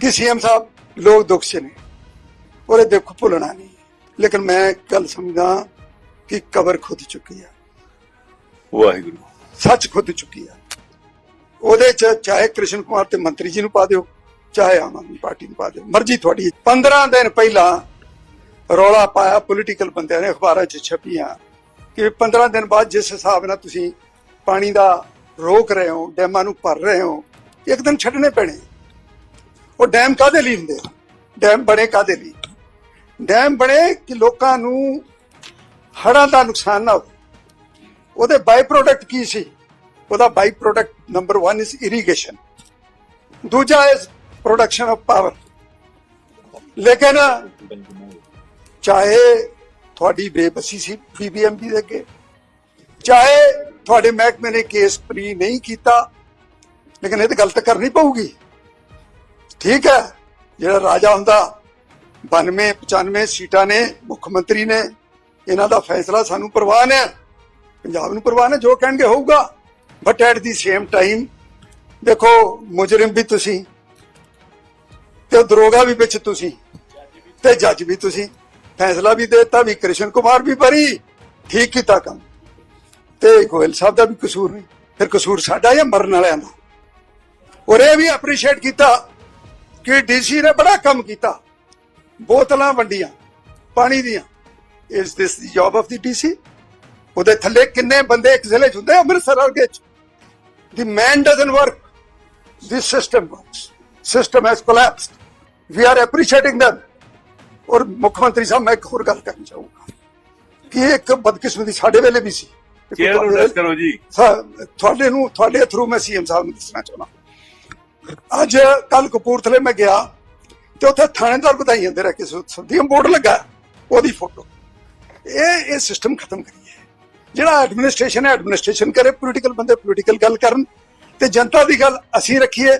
ਕਿ ਸੀਐਮ ਸਾਹਿਬ ਲੋਕ ਦੁੱਖ 'ਚ ਨੇ। ਔਰ ਇਹ ਦੁੱਖ ਭੁੱਲਣਾ ਨਹੀਂ। ਲੇਕਿਨ ਮੈਂ ਗੱਲ ਸਮਝਦਾ ਕਿ ਕਬਰ ਖੁਦ ਚੁੱਕੀ ਆ। ਵਾਹਿਗੁਰੂ। ਸੱਚ ਖੁਦ ਚੁੱਕੀ ਆ। ਉਹਦੇ ਚ ਚਾਹੇ ਕ੍ਰਿਸ਼ਨ ਕੁਮਾਰ ਤੇ ਮੰਤਰੀ ਜੀ ਨੂੰ ਪਾ ਦਿਓ ਚਾਹੇ ਆਮ ਆਦਮੀ ਪਾਰਟੀ ਨੂੰ ਪਾ ਦਿਓ। ਮਰਜ਼ੀ ਤੁਹਾਡੀ। 15 ਦਿਨ ਪਹਿਲਾਂ ਰੌਲਾ ਪਾਇਆ ਪੋਲੀਟੀਕਲ ਬੰਦਿਆਂ ਨੇ ਅਖਬਾਰਾਂ 'ਚ ਛਪੀਆਂ ਕਿ 15 ਦਿਨ ਬਾਅਦ ਜਿਸ ਹਿਸਾਬ ਨਾਲ ਤੁਸੀਂ ਪਾਣੀ ਦਾ ਰੋਕ ਰਹੇ ਹੋ ਡੈਮਾਂ ਨੂੰ ਭਰ ਰਹੇ ਹੋ ਇੱਕ ਦਿਨ ਛੱਡਣੇ ਪੈਣੇ। ਉਹ ਡੈਮ ਕਾਦੇ ਲਈ ਹੁੰਦੇ? ਆ ਡੈਮ ਬਣੇ ਕਾਦੇ ਲਈ? ਡੈਮ ਬਣੇ ਕਿ ਲੋਕਾਂ ਨੂੰ ਹੜ੍ਹਾਂ ਦਾ ਨੁਕਸਾਨ ਨਾ ਹੋਵੇ। ਉਹਦੇ ਬਾਈ ਪ੍ਰੋਡਕਟ ਕੀ ਸੀ? ਉਹਦਾ by product number 1 is irrigation ਦੂਜਾ ਇਜ਼ ਪ੍ਰੋਡਕਸ਼ਨ ਆਫ ਪਾਵਰ ਲੇਕਿਨ ਚਾਹੇ ਤੁਹਾਡੀ ਬੇਬਸੀ ਸੀ ਬੀਬੀਐਮਬੀ ਦੇ ਅੱਗੇ, ਚਾਹੇ ਤੁਹਾਡੇ ਮਹਿਕਮੇ ਨੇ ਕੇਸ ਪ੍ਰੀ ਨਹੀਂ ਕੀਤਾ, ਲੇਕਿਨ ਇਹ ਤਾਂ ਗਲਤ ਕਰਨੀ ਪਊਗੀ। ਠੀਕ ਹੈ, ਜਿਹੜਾ ਰਾਜਾ ਹੁੰਦਾ 92 95 ਸੀਟਾਂ ਨੇ, ਮੁੱਖ ਮੰਤਰੀ ਨੇ, ਇਹਨਾਂ ਦਾ ਫੈਸਲਾ ਸਾਨੂੰ ਪ੍ਰਵਾਨ ਹੈ ਪੰਜਾਬ ਨੂੰ ਪ੍ਰਵਾਨ ਹੈ ਜੋ ਕਹਿਣਗੇ ਹੋਊਗਾ। But at the same time ਦੇਖੋ, ਮੁਜਰਮ ਵੀ ਤੁਸੀਂ, ਤੇ ਦਰੋਗਾ ਵੀ ਵਿੱਚ ਤੁਸੀਂ, ਤੇ ਜੱਜ ਵੀ ਤੁਸੀਂ, ਫੈਸਲਾ ਵੀ ਦੇਤਾ, ਵੀ ਕ੍ਰਿਸ਼ਨ ਕੁਮਾਰ ਵੀ ਭਰੀ ਠੀਕ ਕੀਤਾ ਕੰਮ। ਤੇ ਗੋਇਲ ਸਾਹਿਬ ਦਾ ਵੀ ਕਸੂਰ ਨਹੀਂ, ਫਿਰ ਕਸੂਰ ਸਾਡਾ ਜਾਂ ਮਰਨ ਵਾਲਿਆਂ ਦਾ? ਔਰ ਇਹ ਵੀ ਅਪਰੀਸ਼ੀਏਟ ਕੀਤਾ ਕਿ ਡੀਸੀ ਨੇ ਬੜਾ ਕੰਮ ਕੀਤਾ। ਬੋਤਲਾਂ ਵੰਡੀਆਂ ਪਾਣੀ ਦੀਆਂ। Is this the job of the DC ਉਹਦੇ ਥੱਲੇ ਕਿੰਨੇ ਬੰਦੇ ਇੱਕ ਜ਼ਿਲ੍ਹੇ 'ਚ ਹੁੰਦੇ ਅੰਮ੍ਰਿਤਸਰ ਵਰਗੇ 'ਚ। The man doesn't work this system works. System has collapsed. We are appreciating them. ਔਰ ਮੁੱਖ ਮੰਤਰੀ ਸਾਹਿਬ ਮੈਂ ਇੱਕ ਹੋਰ ਗੱਲ ਕਰਨੀ ਚਾਹੂੰਗਾ। ਕਿ ਇੱਕ ਬਦਕਿਸਮਤੀ ਸਾਡੇ ਵੇਲੇ ਵੀ ਸੀ। ਇੱਕ ਚੇਅਰ ਨੂੰ ਤੁਹਾਡੇ- ਦੱਸ ਕਰੋ ਜੀ। ਸਾ- ਤੁਹਾਡੇ ਨੂੰ ਤੁਹਾਡੇ ਥਰੂ ਮੈਂ ਸੀਐਮ ਸਾਹਿਬ ਨੂੰ ਦੱਸਣਾ ਚਾਹੁੰਦਾ। ਅੱਜ ਕੱਲ ਕਪੂਰਥਲੇ ਮੈਂ ਗਿਆ ਤੇ ਉੱਥੇ ਥਾਣੇਦਾਰ ਵਧਾਈਆਂ ਦੇ ਰੱਖੇ ਸਦੀ ਬੋਰਡ ਲੱਗਾ, ਉਹਦੀ ਫੋਟੋ। ਇਹ ਇਹ ਸਿਸਟਮ ਖਤਮ ਕਰੀਏ ਜਿਹੜਾ ਐਡਮਿਨਿਸਟ੍ਰੇਸ਼ਨ ਹੈ ਐਡਮਿਨਿਸਟ੍ਰੇਸ਼ਨ ਕਰੇ ਪੋਲੀਟੀਕਲ ਬੰਦੇ ਪੋਲੀਟੀਕਲ ਗੱਲ ਕਰਨ ਤੇ ਜਨਤਾ ਦੀ ਗੱਲ ਅਸੀਂ ਰੱਖੀਏ।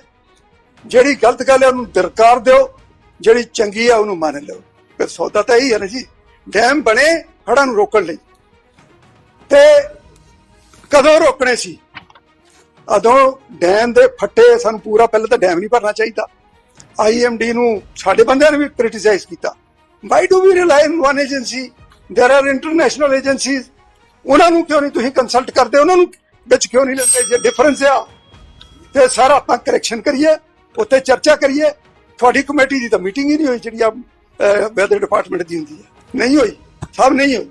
ਜਿਹੜੀ ਗਲਤ ਗੱਲ ਹੈ, ਉਹਨੂੰ ਦਰਕਾਰ ਦਿਓ, ਜਿਹੜੀ ਚੰਗੀ ਹੈ ਉਹਨੂੰ ਮੰਨ ਲਓ ਫਿਰ ਸੌਦਾ ਤਾਂ ਇਹੀ ਹੈ ਨਾ ਜੀ। ਡੈਮ ਬਣੇ, ਹੜ੍ਹਾਂ ਨੂੰ ਰੋਕਣ ਲਈ। ਤੇ ਕਦੋਂ ਰੋਕਣੇ ਸੀ? ਅਦੋਂ ਡੈਮ ਦੇ ਫੱਟੇ ਸਾਨੂੰ ਪੂਰਾ ਪਹਿਲਾਂ ਤਾਂ ਡੈਮ ਨਹੀਂ ਭਰਨਾ ਚਾਹੀਦਾ ਆਈਐਮਡੀ ਨੂੰ ਸਾਡੇ ਬੰਦਿਆਂ ਨੇ ਵੀ ਕ੍ਰਿਟਿਸਾਈਜ਼ ਕੀਤਾ why do we rely on one agency there are international agencies ਉਹਨਾਂ ਨੂੰ ਕਿਉਂ ਨਹੀਂ ਤੁਸੀਂ ਕੰਸਲਟ ਕਰਦੇ ਉਹਨਾਂ ਨੂੰ ਵਿੱਚ ਕਿਉਂ ਨਹੀਂ ਲੈਂਦੇ ਜੇ ਡਿਫਰੈਂਸ ਆ ਤੇ ਸਾਰਾ ਆਪਾਂ ਕਰੈਕਸ਼ਨ ਕਰੀਏ ਉੱਤੇ ਚਰਚਾ ਕਰੀਏ ਤੁਹਾਡੀ ਕਮੇਟੀ ਦੀ ਤਾਂ ਮੀਟਿੰਗ ਹੀ ਨਹੀਂ ਹੋਈ ਜਿਹੜੀ ਆ ਵੈਦਰ ਡਿਪਾਰਟਮੈਂਟ ਦੀ ਹੁੰਦੀ ਹੈ ਨਹੀਂ ਹੋਈ ਸਭ ਨਹੀਂ ਹੋਈ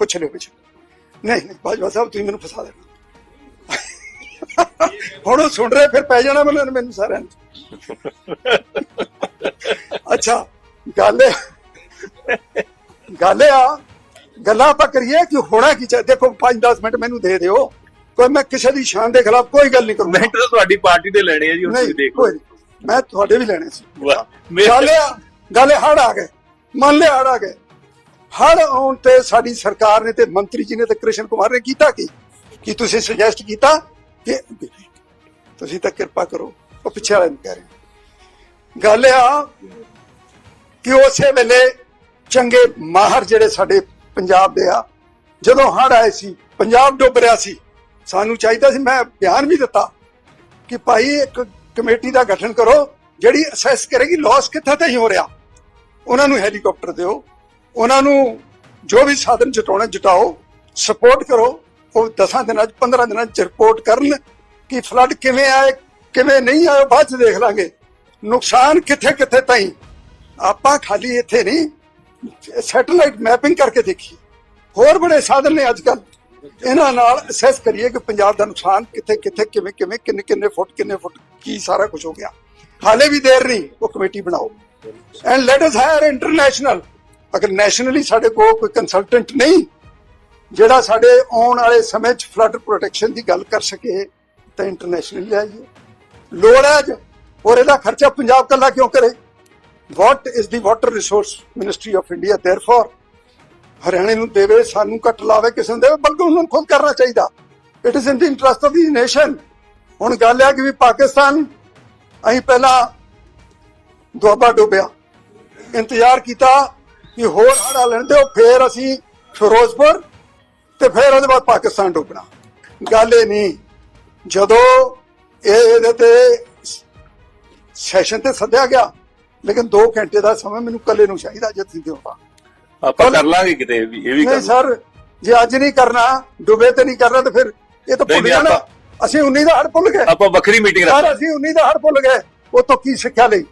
ਪੁੱਛ ਲਿਓ ਪੁੱਛ ਲਿਓ। ਨਹੀਂ ਨਹੀਂ ਬਾਜਵਾ ਸਾਹਿਬ ਤੁਸੀਂ ਮੈਨੂੰ ਫਸਾ ਦੇਣਾ ਹੁਣ ਉਹ ਸੁਣ ਰਹੇ ਫਿਰ ਪੈ ਜਾਣਾ ਮੈਨੂੰ ਮੈਨੂੰ ਸਾਰਿਆਂ ਨੂੰ। ਅੱਛਾ ਗੱਲ ਗੱਲ ਆ ਗੱਲਾਂ ਆਪਾਂ ਕਰੀਏ ਕਿ ਹੋਣਾ ਕੀ ਚਾਹੀਦਾ? ਦੇਖੋ 5-10 ਮਿੰਟ ਮੈਨੂੰ ਦੇ ਦਿਓ। ਕੋਈ ਮੈਂ ਕਿਸੇ ਦੀ ਸ਼ਾਨ ਦੇ ਖਿਲਾਫ ਕੋਈ ਗੱਲ ਨਹੀਂ ਕਰੂੰਗਾ। ਮਿੰਟ ਤਾਂ ਤੁਹਾਡੀ ਪਾਰਟੀ ਦੇ ਲੈਣੇ ਆ ਜੀ ਤੁਸੀਂ ਦੇਖ। ਲਓ। ਮੈਂ ਤੁਹਾਡੇ ਵੀ ਲੈਣੇ ਸੀ। ਗੱਲ ਆ ਗੱਲ ਹੜ ਆ ਗਏ। ਮੰਨ ਲਿਆ ਹੜ ਆ ਗਏ। ਹੜ ਆਉਣ ਤੇ ਸਾਡੀ ਸਰਕਾਰ ਨੇ ਤੇ ਮੰਤਰੀ ਜੀ ਨੇ ਤੇ ਕ੍ਰਿਸ਼ਨ ਕੁਮਾਰ ਨੇ ਕੀਤਾ ਕੀ? ਕੀ ਤੁਸੀਂ ਸੁਜੈਸਟ ਕੀਤਾ? ਕਿ ਤੁਸੀਂ ਤਾਂ ਕਿਰਪਾ ਕਰੋ, ਉਹ ਪਿੱਛੇ ਵਾਲੇ ਨੂੰ ਕਹਿ ਰਹੇ ਗੱਲ ਆ ਕਿ ਉਸੇ ਵੇਲੇ ਚੰਗੇ ਮਾਹਰ ਜਿਹੜੇ ਸਾਡੇ ਪੰਜਾਬ ਦੇ ਆ, ਜਦੋਂ ਹੜ ਆਏ ਸੀ, ਪੰਜਾਬ ਡੁੱਬ ਰਿਹਾ ਸੀ, ਸਾਨੂੰ ਚਾਹੀਦਾ ਸੀ, ਮੈਂ ਬਿਆਨ ਵੀ ਦਿੱਤਾ ਕਿ ਭਾਈ ਇੱਕ ਕਮੇਟੀ ਦਾ ਗਠਨ ਕਰੋ, ਜਿਹੜੀ ਅਸੈਸ ਕਰੇਗੀ ਲਾਸ ਕਿੱਥੇ ਤੇ ਹੀ ਹੋ ਰਿਹਾ। ਉਹਨਾਂ ਨੂੰ ਹੈਲੀਕਾਪਟਰ ਦਿਓ, ਉਹਨਾਂ ਨੂੰ ਜੋ ਵੀ ਸਾਧਨ ਜਟਾਉਣਾ, ਜਟਾਓ ਸਪੋਰਟ ਕਰੋ ਉਹ 10 ਦਿਨਾਂ ਚ 15 ਦਿਨਾਂ ਚ ਰਿਪੋਰਟ ਕਰਨ ਕਿ ਫਲੱਡ ਕਿਵੇਂ ਆਏ ਕਿਵੇਂ ਨਹੀਂ ਆਏ ਬਾਅਦ ਚ ਦੇਖ ਲਾਂਗੇ ਨੁਕਸਾਨ ਕਿੱਥੇ ਕਿੱਥੇ ਤਾਈਂ ਆਪਾਂ ਖਾਲੀ ਇੱਥੇ ਨਹੀਂ ਸੈਟੇਲਾਈਟ ਮੈਪਿੰਗ ਕਰਕੇ ਦੇਖੀ ਹੋਰ ਬੜੇ ਸਾਧਨ ਨੇ ਅੱਜ ਕੱਲ ਇਹਨਾਂ ਨਾਲ ਅਸੈਸ ਕਰੀਏ ਕਿ ਪੰਜਾਬ ਦਾ ਨੁਕਸਾਨ ਕਿੱਥੇ ਕਿੱਥੇ ਕਿਵੇਂ ਕਿਵੇਂ ਕਿੰਨੇ ਕਿੰਨੇ ਫੁੱਟ ਕਿੰਨੇ ਫੁੱਟ ਕੀ ਸਾਰਾ ਕੁਝ ਹੋ ਗਿਆ ਹਾਲੇ ਵੀ ਦੇਰ ਨਹੀਂ ਉਹ ਕਮੇਟੀ ਬਣਾਓ and let us hire international ਅਗਰ ਨੈਸ਼ਨਲੀ ਸਾਡੇ ਕੋਲ ਕੋਈ ਕੰਸਲਟੈਂਟ ਨਹੀਂ ਜਿਹੜਾ ਸਾਡੇ ਆਉਣ ਵਾਲੇ ਸਮੇਂ 'ਚ ਫਲੱਡ ਪ੍ਰੋਟੈਕਸ਼ਨ ਦੀ ਗੱਲ ਕਰ ਸਕੇ, ਤਾਂ ਇੰਟਰਨੈਸ਼ਨਲ ਲਿਆਈਏ ਲੋੜ ਹੈ ਔਰ ਇਹਦਾ ਖਰਚਾ ਪੰਜਾਬ ਕੱਲਾ ਕਿਉਂ ਕਰੇ? What is the water resource ministry of India therefore ਹਰਿਆਣੇ ਨੂੰ ਦੇਵੇ, ਸਾਨੂੰ ਘੱਟ ਲਾਵੇ, ਕਿਸੇ ਨੂੰ ਦੇਵੇ, ਬਲਕਿ ਉਹਨੂੰ ਖੁਦ ਕਰਨਾ ਚਾਹੀਦਾ। It is in the interest of the nation ਹੁਣ ਗੱਲ ਹੈ ਕਿ ਵੀ ਪਾਕਿਸਤਾਨ, ਅਸੀਂ ਪਹਿਲਾਂ ਦੁਆਬਾ ਡੁੱਬਿਆ। ਇੰਤਜ਼ਾਰ ਕੀਤਾ ਕਿ ਹੋਰ ਹੜਾ ਲੈਣ ਦਿਓ ਉਹ ਫੇਰ ਅਸੀਂ ਫਿਰੋਜ਼ਪੁਰ ਤੇ ਫਿਰ ਉਹਦੇ ਬਾਅਦ ਪਾਕਿਸਤਾਨ ਡੁੱਬਣਾ। ਗੱਲ ਇਹ ਨਹੀਂ ਜਦੋਂ ਇਹ ਇਹਦੇ ਤੇ ਸੈਸ਼ਨ ਤੇ ਸੱਦਿਆ ਗਿਆ ਲੇਕਿਨ 2 ਘੰਟੇ ਦਾ ਸਮਾਂ ਮੈਨੂੰ ਕੱਲੇ ਨੂੰ ਚਾਹੀਦਾ ਜੇ ਤੁਸੀਂ ਦਿਓ ਆਪਾਂ ਕਰ ਲਾਂਗੇ ਕਿਤੇ ਵੀ ਇਹ ਵੀ ਨਹੀਂ ਸਰ ਜੇ ਅੱਜ ਨਹੀਂ ਕਰਨਾ ਡੁਬੇ ਤੇ ਨਹੀਂ ਕਰਨਾ ਤੇ ਫਿਰ ਇਹ ਤਾਂ ਭੁੱਲ ਜਾਣਾ। ਅਸੀਂ 19 ਦਾ ਹੜ ਭੁੱਲ ਗਏ। ਆਪਾਂ ਵੱਖਰੀ ਮੀਟਿੰਗ ਰੱਖ ਸਰ ਅਸੀਂ 19 ਦਾ ਹੜ ਭੁੱਲ ਗਏ। ਉਹ ਤੋਂ ਕੀ ਸਿੱਖਿਆ ਲਈ?